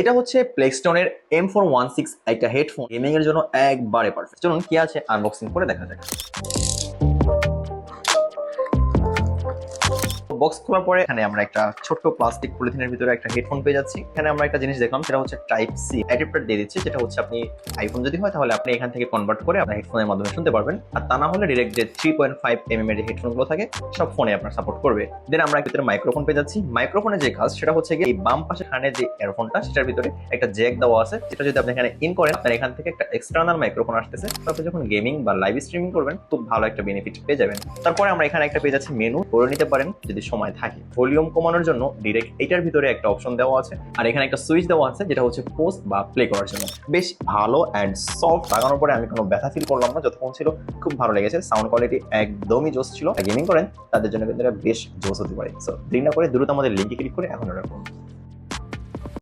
এটা হচ্ছে প্লেক্সটনের এম ফোর ওয়ান সিক্স একটা হেডফোন গেমিং এর জন্য একবারে পারফেক্ট চলুন কি আছে আনবক্সিং করে দেখা যাক। বক্স খোলার পরে এখানে আমরা একটা ছোট্ট প্লাস্টিক পলিথিনের ভিতরে একটা হেডফোন পেয়ে যাচ্ছি। এখানে আমরা একটা জিনিস দেখলাম, সেটা হচ্ছে টাইপ সি অ্যাডাপ্টার দিয়ে দিচ্ছে, যেটা হচ্ছে আপনি আইফোন যদি হয়, তাহলে আপনি এখান থেকে কনভার্ট করে আপনার হেডফোনের মাধ্যমে শুনতে পারবেন। আর তা না হলে ডিরেক্ট যে three point five M M এর হেডফোনগুলো থাকে, সব ফোনে আপনার সাপোর্ট করবে। দেন আমরা ভিতরে মাইক্রোফোন পেয়ে যাচ্ছি। মাইক্রোফোনের যে কাজ, সেটা হচ্ছে গিয়ে এই বাম পাশে খানে যে এয়ারফোনটা সেটার ভিতরে একটা জ্যাক দেওয়া আছে। সেটা যদি আপনি এখানে ইন করেন আপনার এখান থেকে একটা এক্সটার্নাল মাইক্রোফোন আসতেছে। আপনি যখন গেমিং বা লাইভ স্ট্রিমিং করবেন, খুব ভালো একটা বেনিফিট পেয়ে যাবেন। তারপরে আমরা এখানে একটা পেয়ে যাচ্ছি মেনু করে নিতে পারেন, যদি সময় থাকে। ভলিউম কমানোর জন্য ডিরেক্ট এটার ভিতরে একটা অপশন দেওয়া আছে। আর এখানে একটা সুইচ দেওয়া আছে, যেটা হচ্ছে পোস্ট বা প্লে করার জন্য। বেশ ভালো অ্যান্ড সফট লাগানোর পরে আমি কোনো ব্যথা ফিল করলাম না, যতক্ষণ ছিল খুব ভালো লেগেছে। সাউন্ড কোয়ালিটি একদমই জোস ছিল। গেমিং করেন, তাদের জন্য কিন্তু এটা বেশ জোস হতে পারে। সো দিন না করে দ্রুত আমাদের লিঙ্কে ক্লিক করে এখন অর্ডার করুন।